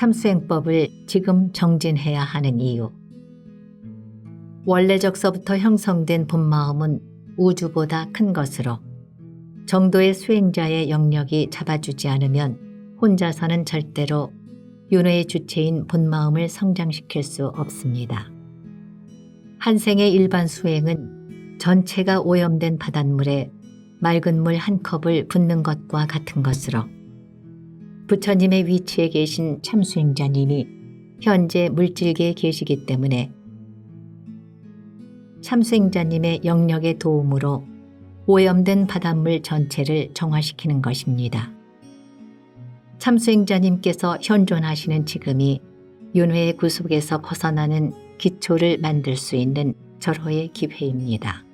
참수행법을 지금 정진해야 하는 이유. 원래적서부터 형성된 본마음은 우주보다 큰 것으로 정도의 수행자의 영역이 잡아주지 않으면 혼자서는 절대로 윤회의 주체인 본마음을 성장시킬 수 없습니다. 한 생의 일반 수행은 전체가 오염된 바닷물에 맑은 물 한 컵을 붓는 것과 같은 것으로 부처님의 위치에 계신 참수행자님이 현재 물질계에 계시기 때문에 참수행자님의 영역의 도움으로 오염된 바닷물 전체를 정화시키는 것입니다. 참수행자님께서 현존하시는 지금이 윤회의 구속에서 벗어나는 기초를 만들 수 있는 절호의 기회입니다.